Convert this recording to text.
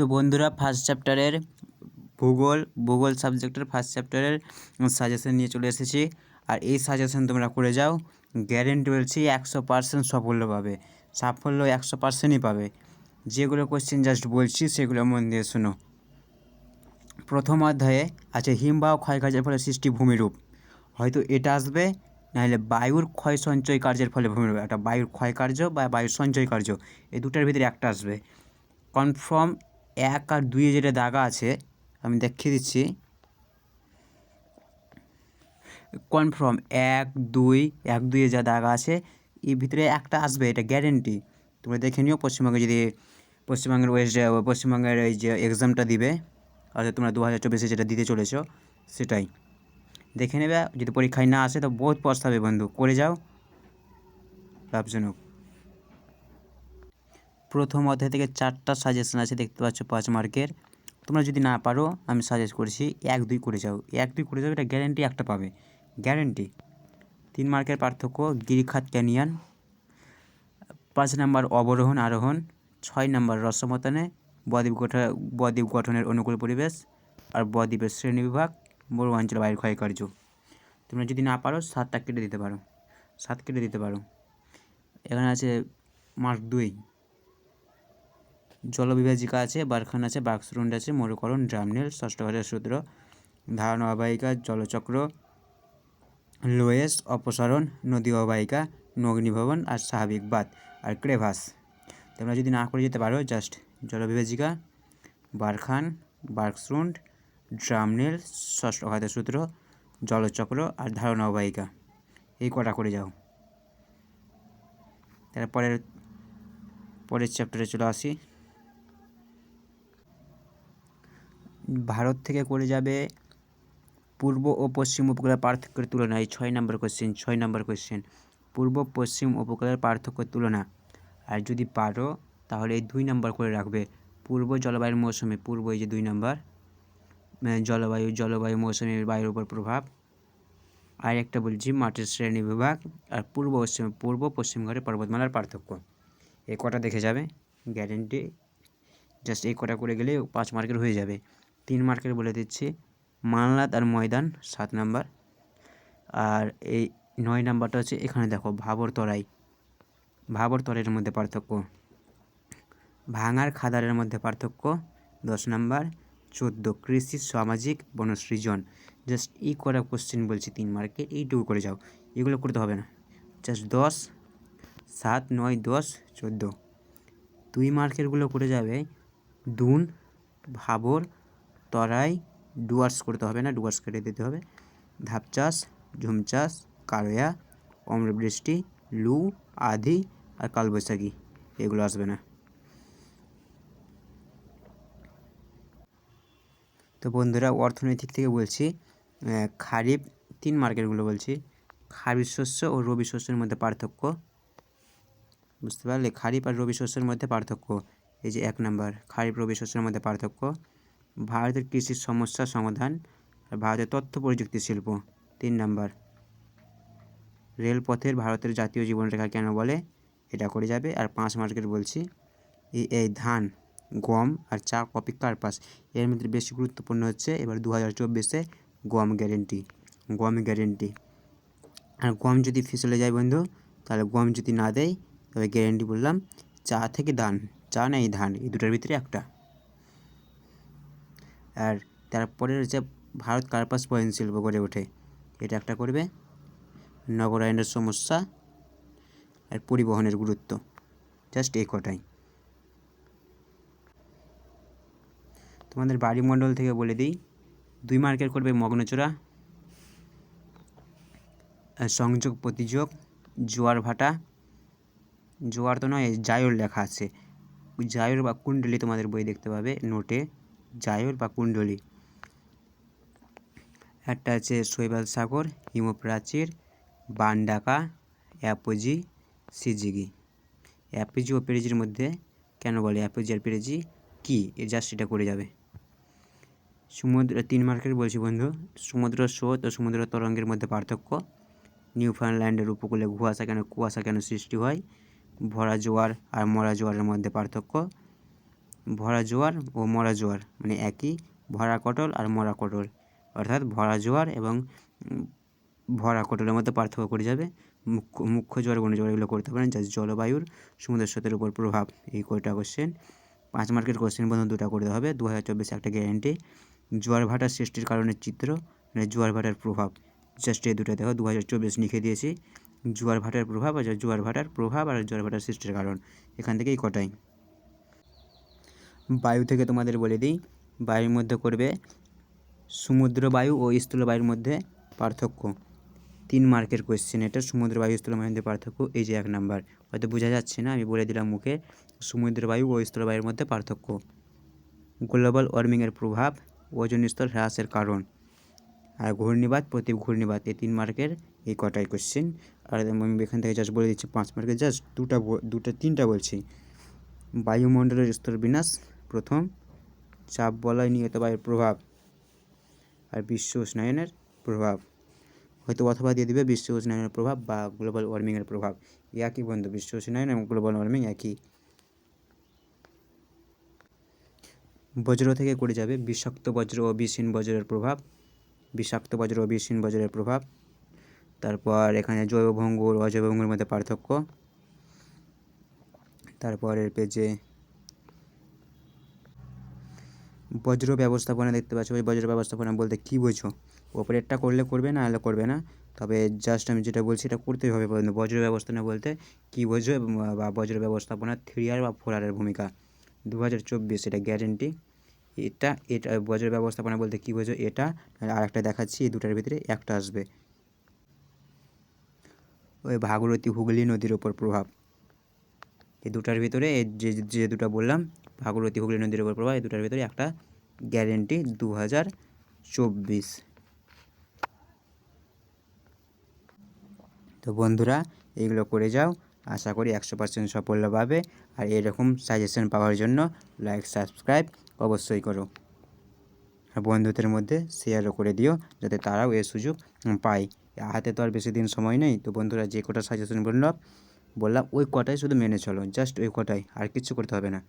তো বন্ধুরা ফার্স্ট চ্যাপ্টারের ভূগোল ভূগোল সাবজেক্টের ফার্স্ট চ্যাপ্টারের সাজেশন নিয়ে চলে এসেছি। আর এই সাজেশন তোমরা করে যাও গ্যারেন্টি বলছি একশো পার্সেন্ট সাফল্য পাবে। সাফল্য একশো পার্সেন্টই পাবে। যেগুলো কোশ্চেন জাস্ট বলছি, সেগুলো মন দিয়ে শোনো। প্রথম অধ্যায়ে আছে হিমবাহ ক্ষয়কার্যের ফলে সৃষ্টি ভূমিরূপ হয়তো এটা আসবে, নাহলে বায়ুর ক্ষয় সঞ্চয় কার্যের ফলে ভূমিরূপ একটা বায়ুর ক্ষয় কার্য বা বায়ুর সঞ্চয় কার্য, এই দুটার ভিতরে একটা আসবে। কনফার্ম এক আর দুইয়ে যেটা দাগা আছে, আমি দেখিয়ে দিচ্ছি। কনফার্ম এক, দুই, এক, দুইয়ে যা দাগা আছে, এর ভিতরে একটা আসবে, এটা গ্যারেন্টি তোমরা দেখে নিও, পশ্চিমবঙ্গে যদি পশ্চিমবঙ্গের ওয়েস্ট পশ্চিমবঙ্গের এই যে এক্সামটা দিবে, অর্থাৎ তোমরা দু হাজার চব্বিশে যেটা দিতে চলেছ, সেটাই। দেখে নেবে, যদি পরীক্ষায় না আসে, তো বহুত পস্তাবে বন্ধু, করে যাও। লাভজনক। প্রথম অধ্যায় থেকে চারটা সাজেশন আছে, দেখতে পাচ্ছ পাঁচ মার্কের তোমরা যদি না পারো, আমি সাজেস্ট করছি এক দুই করে যাও। এক দুই করে যাও, এটা গ্যারেন্টি একটা পাবে। গ্যারেন্টি তিন মার্কের পার্থক্য, গিরিখাত ক্যানিয়ান পাঁচ নাম্বার অবরোহণ, আরোহণ। ছয় নাম্বার রসমতনে, বদ্বীপ গঠন বদ্বীপ গঠনের অনুকূল পরিবেশ আর বদ্বীপের শ্রেণি বিভাগ মরু অঞ্চল বায়ুর ক্ষয়কার্য। তোমরা যদি না পারো, সাতটা কেটে দিতে পারো। সাত কেটে দিতে পারো। এখানে আছে মার্ক দুই। জলবিভাজিকা আছে, বারখান আছে বাক্সরুন্ড আছে, মরুকরণ, ড্রামনেল ষষ্ঠ ঘরের সূত্র ধারণ অবাহিকা জলচক্র, লোয়েস, অপসারণ নদী অবাহিকা নগ্নিভবন আর স্বাভাবিক বাদ আর ক্রেভাস। তোমরা যদি না করে যেতে পারো, জাস্ট জলবিভাজিকা, বারখান বার্কসরুন্ড ড্রামনেল ষষ্ঠ ঘাতের সূত্র, জলচক্র আর ধারণা অবাহিকা এই কটা করে যাও। তারপরের পরের চ্যাপ্টারে চলে আসি। ভারত থেকে করে যাবে পূর্ব ও পশ্চিম উপকূলের পার্থক্যের তুলনা, এই ছয় নম্বর কোশ্চেন ছয় নম্বর কোশ্চেন পূর্ব, পশ্চিম উপকূলের পার্থক্যের তুলনা। আর যদি পারো, তাহলে এই দুই নম্বর করে রাখবে। পূর্ব জলবায়ুর মৌসুমে, পূর্ব এই যে দুই নম্বর জলবায়ু জলবায়ু মৌসুমী বায়ুর উপর প্রভাব। আর একটা বলছি, মাটির শ্রেণি বিভাগ আর পূর্ব, পশ্চিম পূর্ব, পশ্চিম ঘরে পর্বতমালার পার্থক্য। এই কটা দেখে যাবে গ্যারেন্টি জাস্ট এই কটা করে গেলে পাঁচ মার্কের হয়ে যাবে। তিন মার্কের বলে দিচ্ছি। মানলাত আর ময়দান সাত নাম্বার। আর এই নয় নাম্বারটা হচ্ছে এখানে দেখো ভাবর তরাই ভাবর তরাইয়ের মধ্যে পার্থক্য। ভাঙার খাদারের মধ্যে পার্থক্য দশ নাম্বার। চোদ্দ, কৃষি, সামাজিক বনসৃজন জাস্ট এই করা কোশ্চেন বলছি তিন মার্কের এইটুকু করে যাও। এগুলো করতে হবে না। জাস্ট দশ, সাত, নয়, দশ, চোদ্দ। দুই মার্কেরগুলো করে যাবে দুন, ভাবর তরাই, ডুয়ার্স করতে হবে না, ডুয়ার্স কেটে দিতে হবে। ধাপ চাষ, ঝুম চাষ, কারোয়া, অম্রবৃষ্টি, লু, আধি আর কালবৈশাখী, এগুলো আসবে না। তো বন্ধুরা, অর্থনৈতিক থেকে বলছি খারিফ, তিন মার্কেটগুলো বলছি। খারিফ শস্য ও রবি শস্যের মধ্যে পার্থক্য। বুঝতে পারলে? খারিফ আর রবি শস্যের মধ্যে পার্থক্য। এই যে এক নাম্বার, খারিফ রবি শস্যের মধ্যে পার্থক্য। ভারতের কৃষির সমস্যার সমাধান আর ভারতের তথ্য প্রযুক্তি শিল্প। তিন নাম্বার রেলপথের ভারতের জাতীয় জীবনরেখা কেন বলে? এটা করে যাবে। আর পাঁচ মার্কেট বলছি, এই ধান, গম আর চা কপি কার্পাস এর মধ্যে বেশি গুরুত্বপূর্ণ হচ্ছে এবার দু হাজার চব্বিশে গম গ্যারেন্টি গম গ্যারেন্টি। আর গম যদি ফিসলে যায় বন্ধু, তাহলে গম যদি না দেয়, তবে গ্যারেন্টি বললাম, চা থেকে ধান, চা না এই ধান, এই দুটার ভিতরে একটা। আর তারপরে হচ্ছে ভারত কার্পাস বয়ন শিল্প গড়ে ওঠে, এটা একটা করবে নগরায়নের সমস্যা আর পরিবহনের গুরুত্ব জাস্ট এই কটাই। তোমাদের বাড়ি বাড়িমণ্ডল থেকে বলে দিই, দুই মার্কের করবে মগ্নচূড়া সংযোগ প্রতিযোগ, জোয়ার ভাটা। জোয়ার তো নয়, জায়র লেখা আছে। জায়র বা কুণ্ডলী তোমাদের বই দেখতে পাবে নোটে। জায়র বা কুণ্ডলী। একটা আছে শৈবাল সাগর, হিমপ্রাচীর, বানডাকা, অ্যাপোজি, সিজিগি। অ্যাপোজি ও পেরেজির মধ্যে কেন বলে? অ্যাপোজি আর পেরেজি কী? এ জাস্ট এটা করে যাবে। সমুদ্র, তিন মার্কের বলছি বন্ধু। সমুদ্র স্রোত ও সমুদ্র তরঙ্গের মধ্যে পার্থক্য। নিউফাউন্ডল্যান্ডের উপকূলে কুয়াশা কেন কুয়াশা কেন সৃষ্টি হয়? ভরা জোয়ার আর মরা জোয়ারের মধ্যে পার্থক্য। ভরা জোয়ার ও মরা জোয়ার মানে একই ভরা কটল আর মরা কটল। অর্থাৎ ভরা জোয়ার এবং ভরা কটলের মধ্যে পার্থক্য করে যাবে। মুখ্য মুখ্য জোয়ার ঘূর্ণিঝড় এগুলো করতে পারেন যা জলবায়ুর সমুদ্র স্রোতের উপর প্রভাব। এই কয়টা কোশ্চেন পাঁচ মার্কের কোশ্চেন বন্ধু দুটো করতে হবে। দু হাজার চব্বিশে একটা গ্যারেন্টি জোয়ার ভাটার সৃষ্টির কারণে চিত্র মানে জোয়ার ভাটার প্রভাব। জাস্ট এই দুটো দেখো দু হাজার চব্বিশ লিখে দিয়েছি। জোয়ার ভাটার প্রভাব আর জোয়ার ভাটার প্রভাব আর জোয়ার ভাটার সৃষ্টির কারণ। এখান থেকেই কটাই। বায়ু থেকে তোমাদের বলে দিই, বায়ুর মধ্যে করবে সমুদ্র বায়ু ও স্থূল বায়ুর মধ্যে পার্থক্য। তিন মার্কের কোয়েশ্চেন এটা সমুদ্র বায়ু, স্থূল বায়ুর মধ্যে পার্থক্য, এই যে এক নাম্বার হয়তো বোঝা যাচ্ছে না, আমি বলে দিলাম মুখে, সমুদ্র বায়ু ও স্থূল বায়ুর মধ্যে পার্থক্য। গ্লোবাল ওয়ার্মিংয়ের প্রভাব, ওজন স্তর হ্রাসের কারণ। আর ঘূর্ণিবাদ প্রতি ঘূর্ণিবাদ, এই তিন মার্কের এই কটাই কোশ্চেন আর আমি এখান থেকে জাস্ট বলে দিচ্ছি, পাঁচ মার্কের জাস্ট দুটা দুটা, তিনটা বলছি। বায়ুমণ্ডলের স্তর বিন্যাস প্রথম চাপ বলয় নিয়ত বায়ুর প্রভাব আর বিশ্ব উষ্ণায়নের প্রভাব। হয়তো অথবা দিয়ে দিবে বিশ্ব উষ্ণায়নের প্রভাব বা গ্লোবাল ওয়ার্মিংয়ের প্রভাব। একই বন্ধু, বিশ্ব উষ্ণায়ন এবং গ্লোবাল ওয়ার্মিং একই। বজ্র থেকে করে যাবে বিষাক্ত বজ্র ও বিষহীন বজ্রের প্রভাব। বিষাক্ত বজ্র ও বিষহীন বজ্রের প্রভাব। তারপর এখানে জৈব ভঙ্গুর অজৈব ভঙ্গুর মধ্যে পার্থক্য। তারপরের পেজে বজ্র ব্যবস্থাপনা দেখতে পাচ্ছ। ওই বজ্র ব্যবস্থাপনা বলতে কী বোঝো? ওপরেরটা করলে করবে না হলে করবে না? তবে জাস্ট আমি যেটা বলছি এটা করতেই হবে। বজ্র ব্যবস্থাপনা বলতে কী বোঝো বা বজ্র ব্যবস্থাপনা থ্রি আর বা ফোর আরের ভূমিকা? দু হাজার চব্বিশ, এটা গ্যারেন্টি এটা এটা, বজ্র ব্যবস্থাপনা বলতে কী বোঝো? এটা, আর একটা দেখাচ্ছি, এই দুটার ভিতরে একটা আসবে। ওই ভাগীরথী হুগলি নদীর ওপর প্রভাব। এই দুটার ভিতরে যে যে দুটো বললাম ভাগীরথী হুগলি নদীর উপর প্রবাহ, এই দুটার ভিতরে একটা গ্যারেন্টি দু হাজার চব্বিশ। তো বন্ধুরা, এইগুলো করে যাও। আশা করি একশো পার্সেন্ট সাফল্য পাবে আর এরকম সাজেশন পাওয়ার জন্য লাইক সাবস্ক্রাইব অবশ্যই করো। আর বন্ধুদের মধ্যে শেয়ারও করে দিও যাতে তারাও এর সুযোগ পায়। হাতে তো আর বেশি দিন সময় নেই। তো বন্ধুরা, যে কটা সাজেশন বললাম বললাম ওই কটাই শুধু মেনে চলো জাস্ট ওই কটাই, আর কিচ্ছু করতে হবে না।